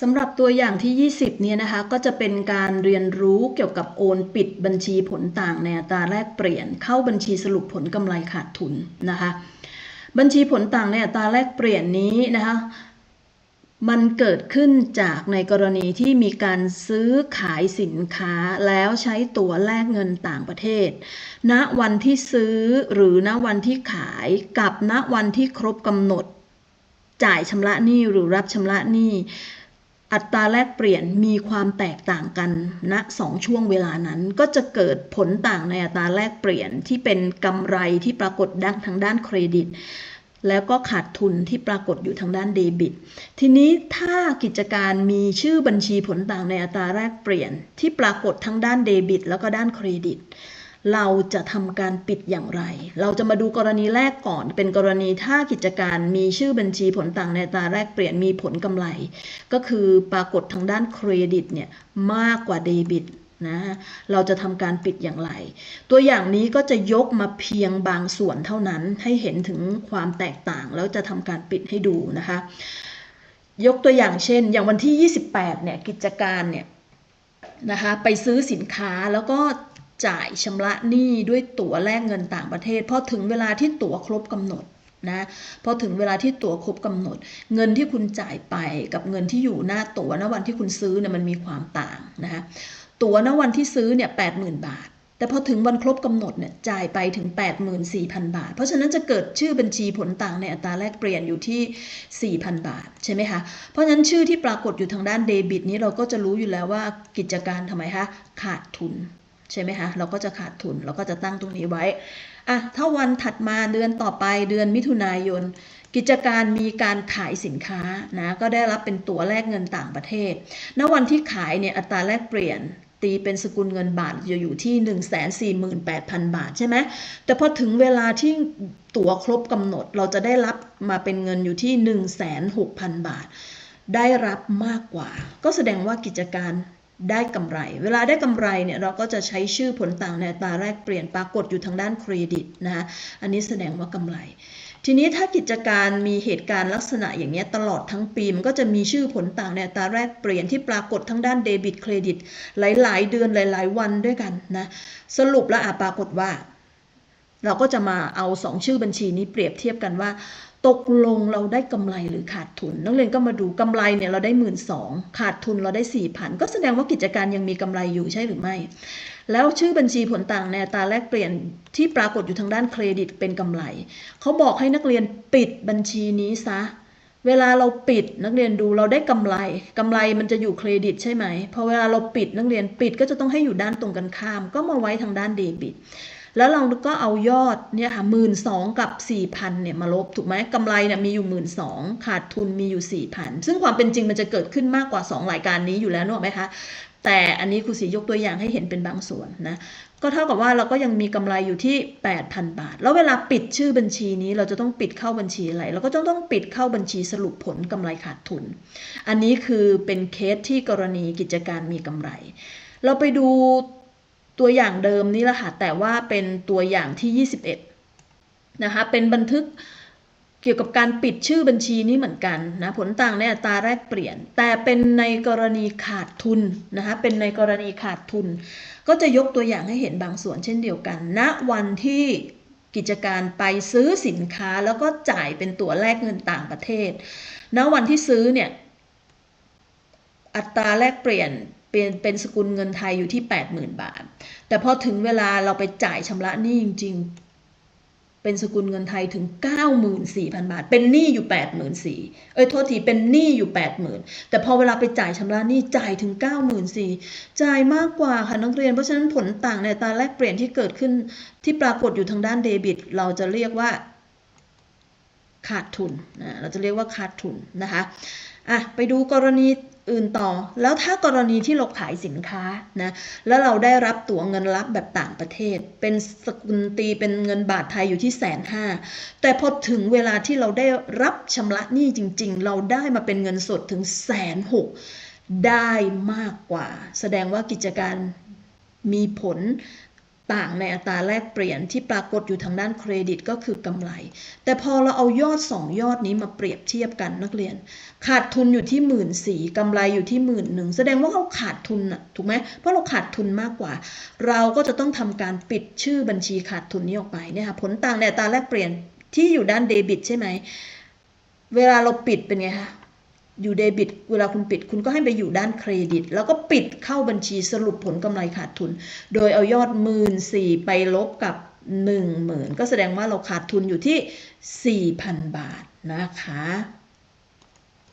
สำหรับตัวอย่างที่ 20 เนี่ยนะคะ ก็จะเป็นการเรียนรู้เกี่ยวกับโอนปิดบัญชีผลต่างในอัตราแลกเปลี่ยน เข้าบัญชีสรุปผลกำไรขาดทุนนะคะ บัญชีผลต่างในอัตราแลกเปลี่ยนนี้นะคะ มันเกิดขึ้นจากในกรณีที่มีการซื้อขายสินค้าแล้วใช้ตั๋วแลกเงินต่างประเทศ ณ วันที่ซื้อหรือณวันที่ขายกับณวันที่ครบกำหนด จ่ายชำระหนี้หรือรับชำระหนี้ อัตราแลกเปลี่ยนมีความแตกต่างกันณสองช่วงเวลานั้นก็จะเกิดผลต่างในอัตราแลกเปลี่ยนที่เป็นกำไรที่ปรากฏดังทางด้านเครดิต แล้วก็ขาดทุนที่ปรากฏอยู่ทางด้านเดบิต ทีนี้ถ้ากิจการมีชื่อบัญชีผลต่างในอัตราแลกเปลี่ยนที่ปรากฏทั้งด้านเดบิต แล้วก็ด้านเครดิต เราจะทำการปิดอย่างไร เราจะมาดูกรณีแรกก่อน เป็นกรณีถ้ากิจการมีชื่อบัญชีผลต่างในตาแลกเปลี่ยนมีผลกำไร ก็คือปรากฏทางด้านเครดิตเนี่ยมากกว่าเดบิตนะเราจะทำการปิดอย่างไร ตัวอย่างนี้ก็จะยกมาเพียงบางส่วนเท่านั้นให้เห็นถึงความแตกต่าง แล้วจะทำการปิดให้ดูนะคะ ยกตัวอย่างเช่น อย่างวันที่ 28เนี่ยกิจการเนี่ยนะคะไปซื้อสินค้าแล้วก็ จ่ายชำระหนี้ด้วยตั๋วแลกเงินต่างประเทศพอถึงเวลาที่ตั๋วครบกำหนดนะพอถึงเวลาที่ตั๋วครบกำหนด เงินที่คุณจ่ายไปกับเงินที่อยู่หน้าตั๋วณวันที่คุณซื้อเนี่ยมันมีความต่างนะคะตั๋วณวันที่ซื้อเนี่ยแปดหมื่นบาท แต่พอถึงวันครบกำหนดเนี่ยจ่ายไปถึง 84,000 บาท เพราะฉะนั้นจะเกิดชื่อบัญชีผลต่างในอัตราแลกเปลี่ยนอยู่ที่ 4,000 บาทใช่ไหมคะเพราะฉะนั้นชื่อที่ปรากฏอยู่ทางด้านเดบิตนี้เราก็จะรู้อยู่แล้วว่ากิจการทำไมคะขาดทุน ใช่ไหมคะเราก็จะขาดทุนเราก็จะตั้งตรงนี้ไว้อะถ้าวันถัดมาเดือนต่อไปเดือนมิถุนายน กิจการมีการขายสินค้านะก็ได้รับเป็นตัวแลกเงินต่างประเทศณวันที่ขายเนี่ยอัตราแลกเปลี่ยนตีเป็นสกุลเงินบาทจะอยู่ที่ 148,000 บาทใช่ไหมแต่พอถึงเวลาที่ตั๋วครบกำหนดเราจะได้รับมาเป็นเงินอยู่ที่106,000 บาท ได้รับมากกว่า ก็แสดงว่ากิจการ ได้กำไร เวลาได้กำไรเนี่ยเราก็จะใช้ชื่อผลต่างในตาแลกเปลี่ยนปรากฏอยู่ทางด้านเครดิตนะคะอันนี้แสดงว่ากำไร ทีนี้ถ้ากิจการมีเหตุการณ์ลักษณะอย่างนี้ตลอดทั้งปีมันก็จะมีชื่อผลต่างในตาแลกเปลี่ยนที่ปรากฏทั้งด้านเดบิตเครดิต หลาย ๆ เดือนหลาย ๆ วันด้วยกันนะสรุปแล้วอะปรากฏว่า เราก็จะมาเอาสองชื่อบัญชีนี้เปรียบเทียบกันว่า ตกลงเราได้กำไรหรือขาดทุน นักเรียนก็มาดูกำไรเนี่ยเราได้หมื่นสองขาดทุนเราได้สี่พันก็แสดงว่ากิจการยังมีกำไรอยู่ใช่หรือไม่ แล้วชื่อบัญชีผลต่างในตาแลกเปลี่ยนที่ปรากฏอยู่ทางด้านเครดิตเป็นกำไรเขาบอกให้นักเรียนปิดบัญชีนี้ซะเวลาเราปิดนักเรียนดูเราได้กำไรกำไรมันจะอยู่เครดิตใช่ไหมพอเวลาเราปิดนักเรียนปิดก็จะต้องให้อยู่ด้านตรงกันข้าม ก็มาไว้ทางด้านเดบิต แล้วเราก็เอายอดเนี่ยค่ะหมื่นสองกับสี่พันเนี่ยมาลบถูกไหมกำไรเนี่ยมีอยู่หมื่นสองขาดทุนมีอยู่สี่พันซึ่งความเป็นจริงมันจะเกิดขึ้นมากกว่า2รายการนี้อยู่แล้วนึกออกไหมคะแต่อันนี้ครูสียกตัวอย่างให้เห็นเป็นบางส่วนนะก็เท่ากับว่าเราก็ยังมีกำไรอยู่ที่ 8,000 บาท แล้วเวลาปิดชื่อบัญชีนี้เราจะต้องปิดเข้าบัญชีอะไร เราก็ต้องต้องปิดเข้าบัญชีสรุปผลกำไรขาดทุน อันนี้คือเป็นเคสที่กรณีกิจการมีกำไร เราไปดู ตัวอย่างเดิมนี่แหละค่ะแต่ว่าเป็นตัวอย่างที่ 21 นะคะเป็นบันทึกเกี่ยวกับการปิดชื่อบัญชีนี้เหมือนกันนะผลต่างในอัตราแลกเปลี่ยน แต่เป็นในกรณีขาดทุนนะคะเป็นในกรณีขาดทุน ก็จะยกตัวอย่างให้เห็นบางส่วนเช่นเดียวกันณวันที่กิจการไปซื้อสินค้าแล้วก็จ่ายเป็นตั๋วแลกเงินต่างประเทศณวันที่ซื้อเนี่ยอัตราแลกเปลี่ยน เป็นเป็นสกุลเงินไทยอยู่ที่ 80,000 บาท แต่พอถึงเวลาเราไปจ่ายชำระหนี้จริง ๆ เป็นสกุลเงินไทยถึง 94,000 บาท เป็นหนี้อยู่ 84,000เอ้ยโทษทีเป็นหนี้อยู่ 80,000 แต่พอเวลาไปจ่ายชำระหนี้จ่ายถึง 94,000 จ่ายมากกว่าค่ะนักเรียน เพราะฉะนั้นผลต่างในตาแลกเปลี่ยนที่เกิดขึ้นที่ปรากฏอยู่ทางด้านเดบิต เราจะเรียกว่าขาดทุนนะเราจะเรียกว่าขาดทุนนะคะอะไปดูกรณี อื่นต่อ แล้วถ้ากรณีที่เราขายสินค้านะแล้วเราได้รับตั๋วเงินรับแบบต่างประเทศ เป็นสกุลตีเป็นเงินบาทไทยอยู่ที่แสนห้าแต่พอถึงเวลาที่เราได้รับชำระหนี้จริง ๆ เราได้มาเป็นเงินสดถึงแสนหกได้มากกว่า แสดงว่ากิจการมีผล ต่างในอัตราแลกเปลี่ยนที่ปรากฏอยู่ทางด้านเครดิตก็คือกำไร แต่พอเราเอายอด 2 ยอดนี้มาเปรียบเทียบกันนักเรียน ขาดทุนอยู่ที่หมื่นสี่กำไรอยู่ที่หมื่นหนึ่งแสดงว่าเราขาดทุนอะถูกไหมเพราะเราขาดทุนมากกว่า เราก็จะต้องทำการปิดชื่อบัญชีขาดทุนนี้ออกไปเนี่ยค่ะผลต่างในอัตราแลกเปลี่ยนที่อยู่ด้านเดบิตใช่ไหมเวลาเราปิดเป็นไงคะ อยู่เดบิตเวลาคุณปิด คุณก็ให้ไปอยู่ด้านเครดิต แล้วก็ปิดเข้าบัญชีสรุปผลกำไรขาดทุน โดยเอายอดหมื่นสี่ไปลบกับหนึ่งหมื่นก็แสดงว่าเราขาดทุนอยู่ที่สี่พันบาทนะคะ